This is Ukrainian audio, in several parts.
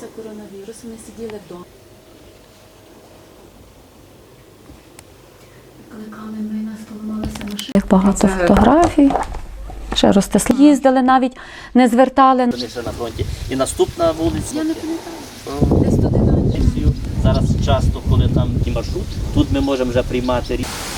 почався коронавірус, ми сиділи вдома. Кликали ми нас поламалися машини. Багато фотографій. Ще розтисли. Їздили навіть, не звертали. Вони ще на фронті. І наступна вулиця. Я не пам'ятаю. Десь туди Зараз часто, коли там і маршрут, тут ми можемо вже приймати рішення.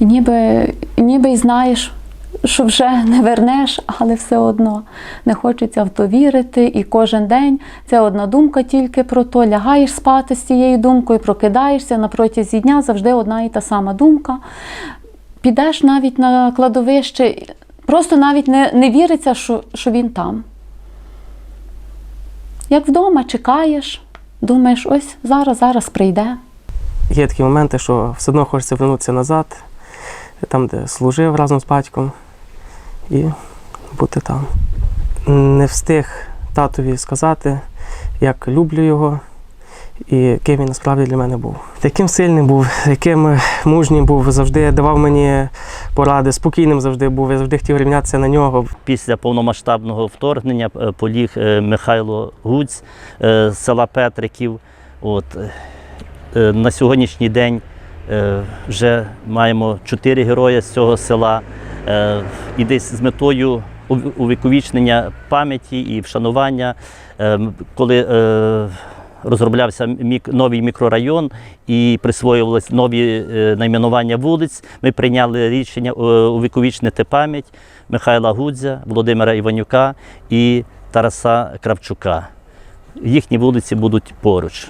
І ніби, ніби й знаєш, що вже не вернеш, але все одно не хочеться в то вірити. І кожен день це одна думка тільки про то. Лягаєш спати з цією думкою, прокидаєшся на протязі дня завжди одна і та сама думка. Підеш навіть на кладовище, просто навіть не, не віриться, що, що він там. Як вдома чекаєш, думаєш, ось зараз, зараз прийде. Є такі моменти, що все одно хочеться вернутися назад, там, де служив разом з батьком, і бути там. Не встиг татові сказати, як люблю його і ким він насправді для мене був. Яким сильним був, яким мужнім був, завжди давав мені поради, спокійним завжди був, я завжди хотів рівнятися на нього. Після повномасштабного вторгнення е, поліг е, Михайло Гуць е, з села Петриків. От, на сьогоднішній день вже маємо чотири герої з цього села. Е, І десь з метою увіковічнення пам'яті і вшанування, е, коли е, розроблявся новий мікрорайон і присвоювалися нові е, найменування вулиць, ми прийняли рішення е, увіковічнити пам'ять Михайла Гудзя, Володимира Іванюка і Тараса Кравчука. Їхні вулиці будуть поруч.